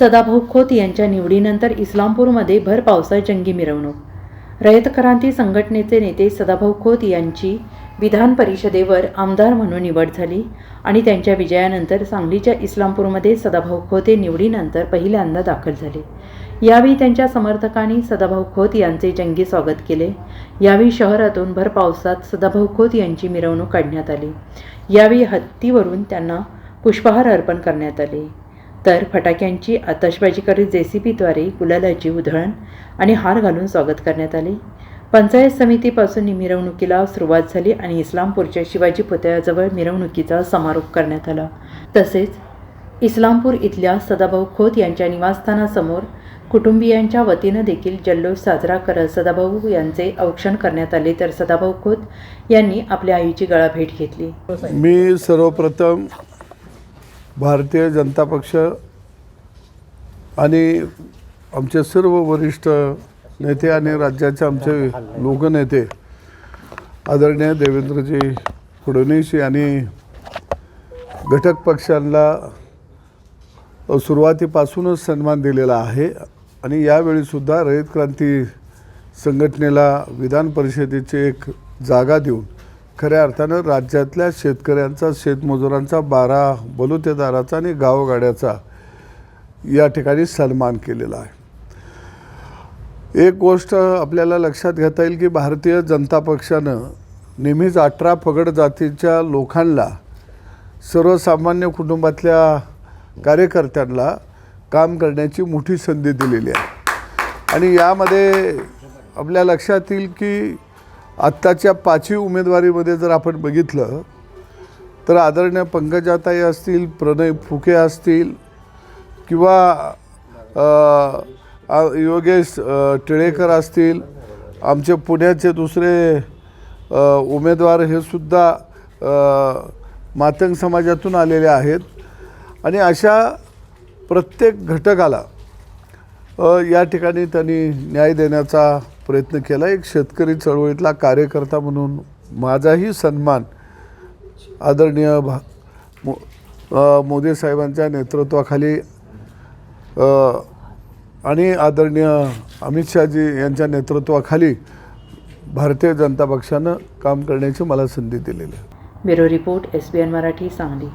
सदाभाऊ खोत यांच्या निवडीनंतर इस्लामपूरमध्ये भर पावसात जंगी मिरवणूक. रयत क्रांती संघटनेचे नेते सदाभाऊ खोत यांची विधान परिषदेवर आमदार म्हणून निवड झाली आणि त्यांच्या विजयानंतर सांगलीच्या इस्लामपूरमध्ये सदाभाऊ खोत हे निवडीनंतर पहिल्यांदा दाखल झाले. यावेळी त्यांच्या समर्थकांनी सदाभाऊ खोत यांचे जंगी स्वागत केले. यावेळी शहरातून भर पावसात सदाभाऊ खोत यांची मिरवणूक काढण्यात आली. यावेळी हत्तीवरून त्यांना पुष्पहार अर्पण करण्यात आले. तर फटाक्यांची आतषबाजी करीत जेसीबीद्वारे गुलालाची उधळण आणि हार घालून स्वागत करण्यात आले. पंचायत समितीपासून मिरवणुकीला सुरुवात झाली आणि इस्लामपूरच्या शिवाजी पुतळ्याजवळ मिरवणुकीचा समारोप करण्यात आला. तसेच इस्लामपूर इथल्या सदाभाऊ खोत यांच्या निवासस्थानासमोर कुटुंबियांच्या वतीनं देखील जल्लोष साजरा करत सदाभाऊ यांचे औक्षण करण्यात आले. तर सदाभाऊ खोत यांनी आपल्या आईची गळाभेट घेतली. मी सर्वप्रथम भारतीय जनता पक्ष आणि आमचे सर्व वरिष्ठ नेते आणि राज्याचे आमचे लोकनेते आदरणीय देवेंद्रजी फडणवीस यांनी घटक पक्षांना सुरुवातीपासूनच सन्मान दिलेला आहे आणि यावेळीसुद्धा रयत क्रांती संघटनेला विधान परिषदेची एक जागा देऊन खऱ्या अर्थानं राज्यातल्या शेतकऱ्यांचा शेतमजुरांचा बारा बलुतेदाराचा आणि गावगाड्याचा या ठिकाणी सन्मान केलेला आहे. एक गोष्ट आपल्याला लक्षात घेता येईल की भारतीय जनता पक्षानं नेहमीच अठरा पगड जातीच्या लोकांना सर्वसामान्य कुटुंबातल्या कार्यकर्त्यांना काम करण्याची मोठी संधी दिलेली आहे. आणि यामध्ये आपल्या लक्षात येईल की आत्ताच्या पाचवी उमेदवारीमध्ये जर आपण बघितलं तर आदरणीय पंकजाताई असतील प्रणय फुके असतील किंवा योगेश टिळेकर असतील आमचे पुण्याचे दुसरे उमेदवार हे सुद्धा मातंग समाजातून आलेले आहेत. आणि अशा प्रत्येक घटकाला या ठिकाणी त्यांनी न्याय देण्याचा प्रयत्न केला. एक शेतकरी चळवळीतला कार्यकर्ता म्हणून माझाही सन्मान आदरणीय भा मो मोदी साहेबांच्या नेतृत्वाखाली आणि आदरणीय अमित शहाजी यांच्या नेतृत्वाखाली भारतीय जनता पक्षानं काम करण्याची मला संधी दिलेली आहे. Bureau report S B N Marathi Sangli.